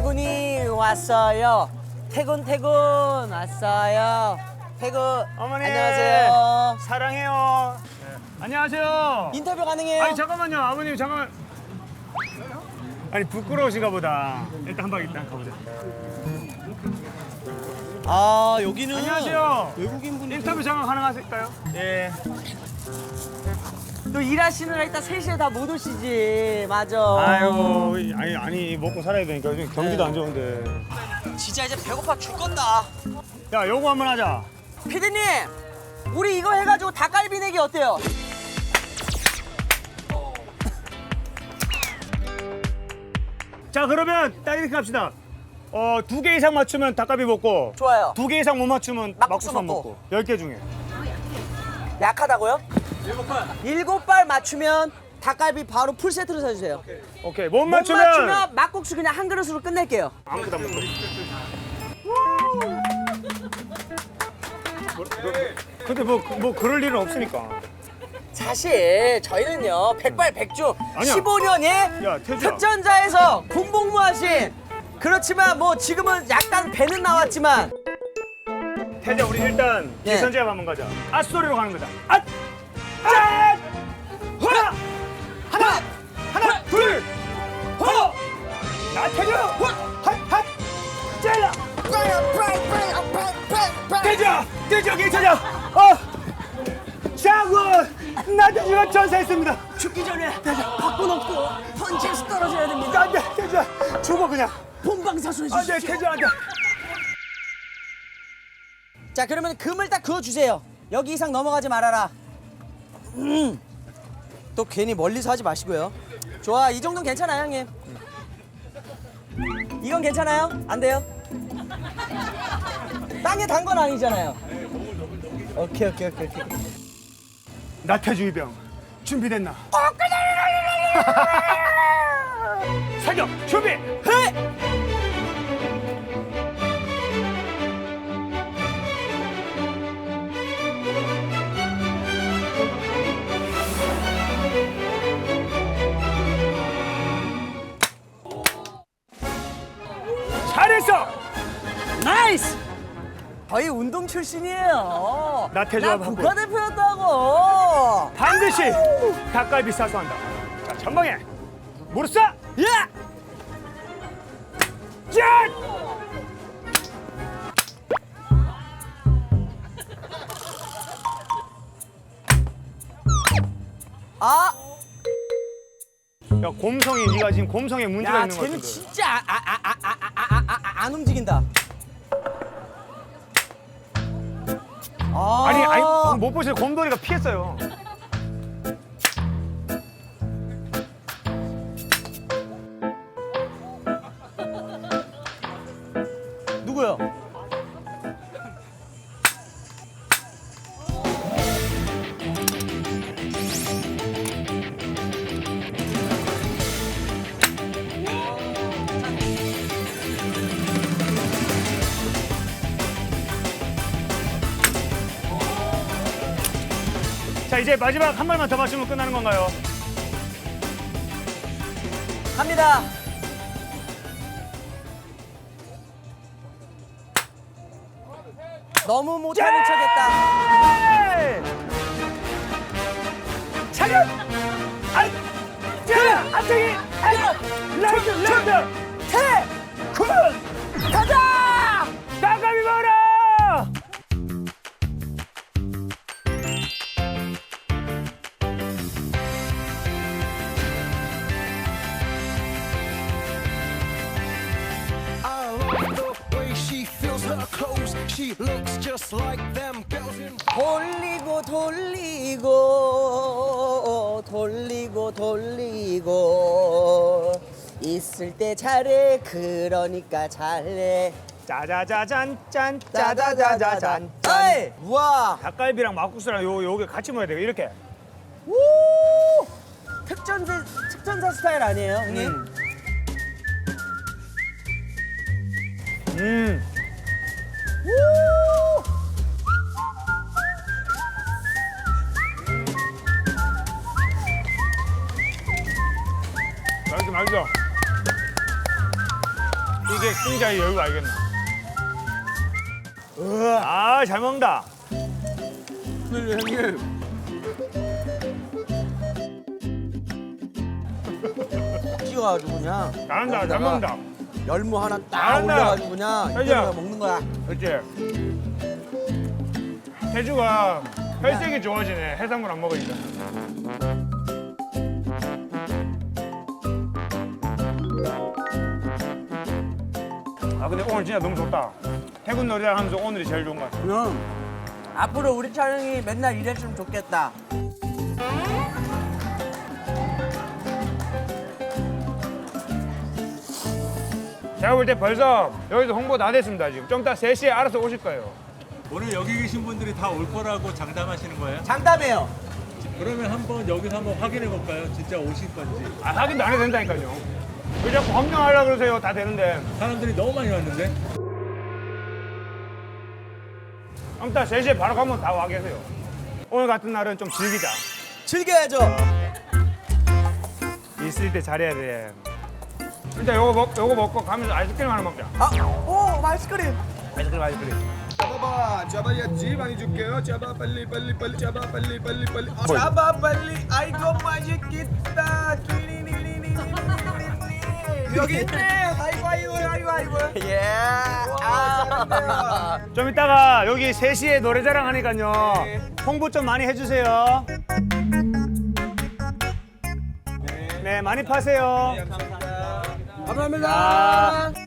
태군이 왔어요. 태군 태군 왔어요. 태군 어머니 안녕하세요. 사랑해요. 네. 안녕하세요. 인터뷰 가능해요? 아니 잠깐만요 아버님 잠깐만. 아니 부끄러우신가 보다. 일단 한 방 일단 가보자. 아 여기는 안녕하세요. 외국인 분들 인터뷰 잠깐 가능하실까요? 예. 또 일하시느라 이따 3시에 다 못 오시지. 맞아. 아유 아니 아니 먹고 살아야 되니까 요즘 경기도 안 좋은데. 진짜 이제 배고파 죽겠다. 야 요거 한번 하자. 피디님, 우리 이거 해가지고 닭갈비 내기 어때요? 자 그러면 딱 이렇게 합시다. 어 두 개 이상 맞추면 닭갈비 먹고 좋아요. 두 개 이상 못 맞추면 막국수 막국수만 먹고. 먹고 열 개 중에. 약하다고요? 일곱 발. 맞추면 닭갈비 바로 풀 세트로 사주세요. 오케이 못 못 맞추면, 맞추면 막국수 그냥 한 그릇으로 끝낼게요. 안 먹고. 근데 뭐, 뭐 그럴 일은 없으니까. 사실 저희는요 백발백중 아니야. 15년에 야, 태주야. 특전자에서 군복무하신 그렇지만 뭐 지금은 약간 배는 나왔지만 태자 우리 일단 네. 예선제압 한번 가자. 앗 소리로 가는 거다. 앗! 앗! 나 태자! 핫! 핫! 찔러! 태자! 태자 괜찮아! 어! 장군! 나 태자가 전사했습니다. 죽기 전에 바꾼 없고 펀치에서 떨어져야 됩니다. 안돼 태자! 죽어 그냥. 본방사수해 안돼 주십시오. 태자 안돼. 자 그러면 금을 딱 그어주세요. 여기 이상 넘어가지 말아라. 음. 또 괜히 멀리서 하지 마시고요. 좋아 이 정도는 괜찮아요 형님. 이건 괜찮아요? 안 돼요? 땅에 단 건 아니잖아요. 오케이 오케이 오케이 오케이. 나태주 이병 준비됐나? 사격 준비. 헤! 나이스! 저희 운동 출신이에요. 나태주와 나 바꿔. 국가대표였다고. 반드시 닭갈비 싸서 한다. 자 전방에 무릎 쏴. 야! 짠! 아! 야 곰성이 네가 지금 곰성에 문제가 야, 있는 것 쟤는 같은데. 진짜 아, 아, 아, 아, 아, 아, 아, 아, 안 움직인다. 아, 아니 아니 방금 못 보셔서 곰돌이가 피했어요. 자 이제 마지막 한 발만 더 맞추면 끝나는 건가요? 갑니다. 너무 못하는 척했다. 예! 차렷! 아, 자, 앞쪽이, 라이트, 라이트, 태! 군, 돌리고 돌리고 돌리고 돌리고 있을 때 잘해 그러니까 잘해 짜자자잔 짠 짜자자자잔 짠! 우와 닭갈비랑 막국수랑 요 요게 같이 먹어야 돼요 이렇게 우! 특전사 특전사 스타일 아니에요 형님? 음. 음. 우! 맛있어 맛있어 이게 승자의 여유 알겠나? 아, 잘 먹는다. 찍어가지고 그냥 잘한다, 잘 여기다가 먹는다. 열무 하나 딱 잘한다. 올려가지고 그냥 자기야. 이대로 먹는 거야. 그렇지? 태주가 혈색이 좋아지네. 해산물 안 먹으니까. 아 근데 오늘 진짜 너무 좋다. 태군 놀이를 하면서 오늘이 제일 좋은 것 같아. 그럼 앞으로 우리 촬영이 맨날 이랬으면 좋겠다. 제가 볼 때 벌써 여기서 홍보 다 됐습니다 지금. 좀 이따 3시에 알아서 오실 거예요. 오늘 여기 계신 분들이 다 올 거라고 장담하시는 거예요? 장담해요. 그러면 한번 여기서 한번 확인해 볼까요? 진짜 오실 건지. 아 확인도 안 해도 된다니까요. 왜 자꾸 검증하려고 그러세요? 다 되는데. 사람들이 너무 많이 왔는데. 좀 이따 3시에 바로 가면 다 와 계세요. 오늘 같은 날은 좀 즐기자. 즐겨야죠. 있을 때 잘해야 돼. 일단 요거 먹 요거 먹고 가면서 아이스크림 하나 먹자. 아, 오, 아이스크림. 아이스크림 아이스크림. 짜바 짜바 야지 많이 줄게요. 짜바 빨리 빨리 빨리 짜바 빨리 빨리 빨리. 아, 짜바 빨리 아이고 맛있겠다. 여기 있네. 아이고 아이고 아이고 아이고. 예. 좀 이따가 여기 3시에 노래자랑 하니까요. 홍보 좀 많이 해주세요. 네, 네 많이 파세요. 네, 감사합니다.